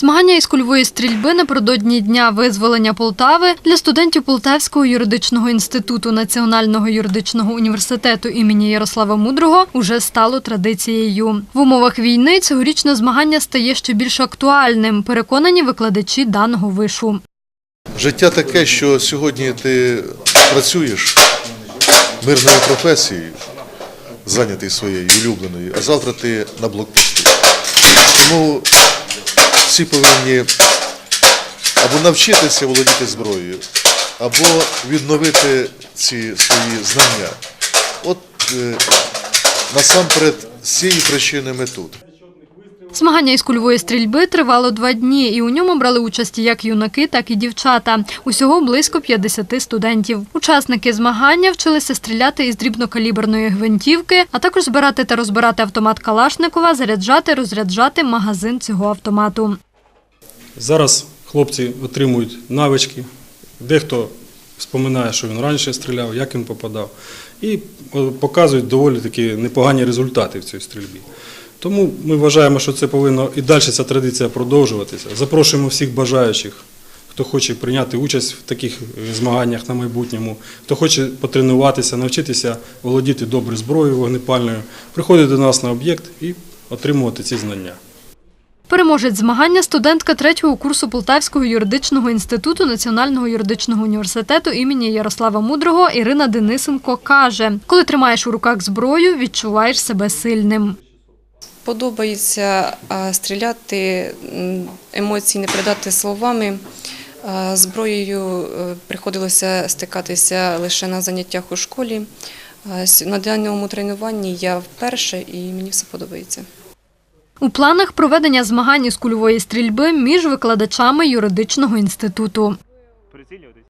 Змагання із кульової стрільби напередодні дня визволення Полтави для студентів Полтавського юридичного інституту Національного юридичного університету імені Ярослава Мудрого уже стало традицією. В умовах війни цьогорічне змагання стає ще більш актуальним. Переконані викладачі даного вишу. Життя таке, що сьогодні ти працюєш мирною професією, зайнятий своєю улюбленою, а завтра ти на блокпості. Тому всі повинні або навчитися володіти зброєю, або відновити ці свої знання. От е, насамперед з цієї причини ми тут. Змагання із кульової стрільби тривало два дні, і у ньому брали участь як юнаки, так і дівчата. Усього близько 50 студентів. Учасники змагання вчилися стріляти із дрібнокаліберної гвинтівки, а також збирати та розбирати автомат Калашникова, заряджати, розряджати магазин цього автомату. Зараз хлопці отримують навички. Дехто споминає, що він раніше стріляв, як він попадав, і е, показують доволі такі непогані результати в цій стрільбі. Тому ми вважаємо, що це повинно і далі ця традиція продовжуватися. Запрошуємо всіх бажаючих, хто хоче прийняти участь в таких е, змаганнях на майбутньому, хто хоче потренуватися, навчитися володіти добре зброєю вогнепальною, приходити до нас на об'єкт і отримувати ці знання. Переможець змагання студентка третього курсу Полтавського юридичного інституту Національного юридичного університету імені Ярослава Мудрого Ірина Денисенко каже: коли тримаєш у руках зброю, відчуваєш себе сильним. Подобається стріляти, емоції не передати словами. Зброєю е, приходилося стикатися лише на заняттях у школі. На даному тренуванні я вперше і мені все подобається. У планах проведення змагань із кульової стрільби між викладачами юридичного інституту.